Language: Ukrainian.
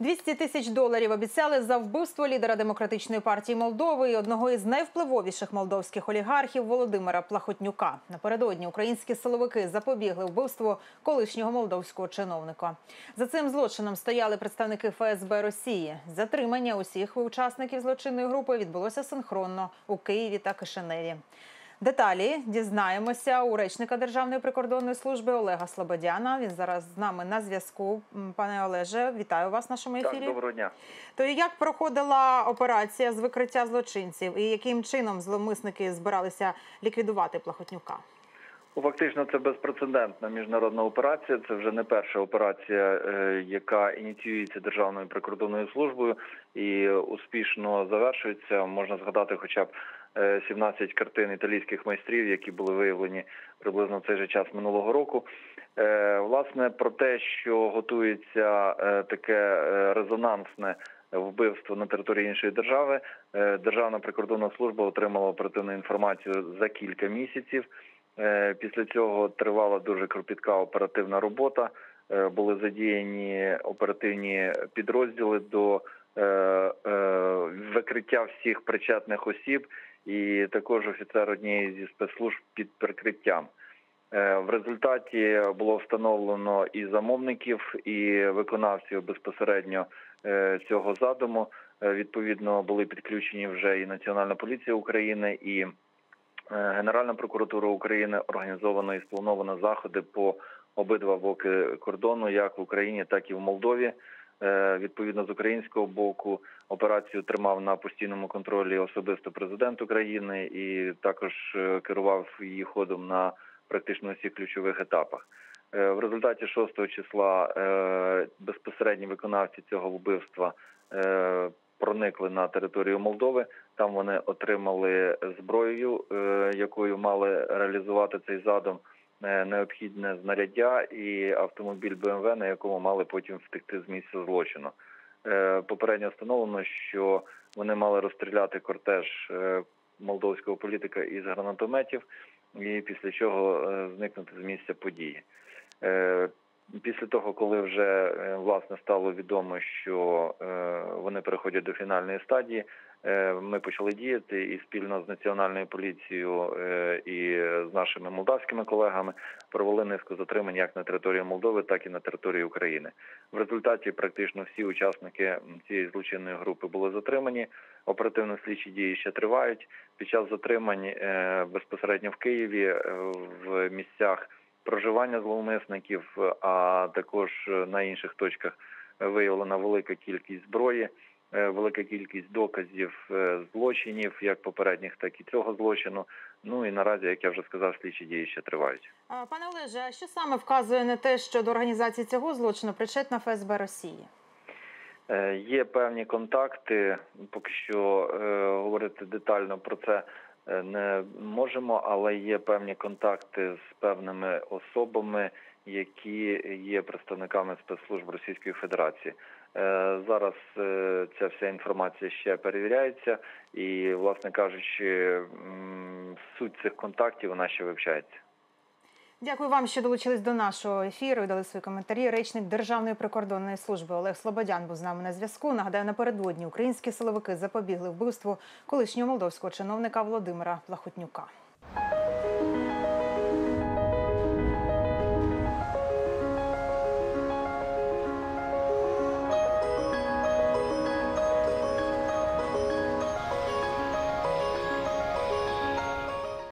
200 тисяч доларів обіцяли за вбивство лідера демократичної партії Молдови і одного із найвпливовіших молдовських олігархів Володимира Плахотнюка. Напередодні українські силовики запобігли вбивству колишнього молдовського чиновника. За цим злочином стояли представники ФСБ Росії. Затримання усіх учасників злочинної групи відбулося синхронно у Києві та Кишиневі. Деталі дізнаємося у речника Державної прикордонної служби Олега Слободяна. Він зараз з нами на зв'язку. Пане Олеже, вітаю вас в нашому Так, ефірі. доброго дня. То як проходила операція з викриття злочинців, і яким чином зловмисники збиралися ліквідувати Плахотнюка? Фактично, це безпрецедентна міжнародна операція. Це вже не перша операція, е, яка ініціюється Державною прикордонною службою і успішно завершується. Можна згадати, хоча б е, 17 картин італійських майстрів, які були виявлені приблизно в цей же час минулого року. Е, Власне, про те, що готується е, таке е, резонансне вбивство на території іншої держави, е, Державна прикордонна служба отримала оперативну інформацію за кілька місяців. Е, Після цього тривала дуже кропітка оперативна робота. Е, Були задіяні оперативні підрозділи до е, викриття всіх причетних осіб, і також офіцер однієї зі спецслужб під прикриттям. В результаті було встановлено і замовників, і виконавців безпосередньо цього задуму. Відповідно, були підключені вже і Національна поліція України, і Генеральна прокуратура України організовано і сплановано заходи по обидва боки кордону, як в Україні, так і в Молдові. Е, Відповідно з українського боку операцію тримав на постійному контролі особисто президент України і також е, керував її ходом на практично всіх ключових етапах. Е, В результаті 6 числа е, безпосередні виконавці цього вбивства е, проникли на територію Молдови. Там вони отримали зброю, е, якою мали реалізувати цей задум, е, необхідне знаряддя і автомобіль БМВ, на якому мали потім втекти з місця злочину. Е, Попередньо встановлено, що вони мали розстріляти кортеж молдовського політика із гранатометів, і після чого зникнути з місця події. Після того, коли вже е, власне стало відомо, що е, вони переходять до фінальної стадії, е, ми почали діяти і спільно з національною поліцією і з нашими молдавськими колегами провели низку затримань як на території Молдови, так і на території України. В результаті практично всі учасники цієї злочинної групи були затримані. Оперативно-слідчі дії ще тривають. Під час затримань безпосередньо в Києві в місцях проживання зловмисників, а також на інших точках виявлена велика кількість зброї, е, велика кількість доказів е, злочинів, як попередніх, так і цього злочину. Ну і наразі, як я вже сказав, слідчі дії ще тривають. Пане Олеже, а що саме вказує на те, що до організації цього злочину причетна ФСБ Росії? Е, Є певні контакти. Поки що е, говорити детально про це е, не можемо, але є певні контакти з певними особами, які є представниками спецслужб Російської Федерації. Е, Зараз е, ця вся інформація ще перевіряється, і, власне кажучи, суть цих контактів вона ще вивчається. Дякую вам, що долучились до нашого ефіру і дали свої коментарі. Речник Державної прикордонної служби Олег Слободян був з нами на зв'язку. Нагадаю, напередодні українські силовики запобігли вбивству колишнього молдовського чиновника Володимира Плахотнюка.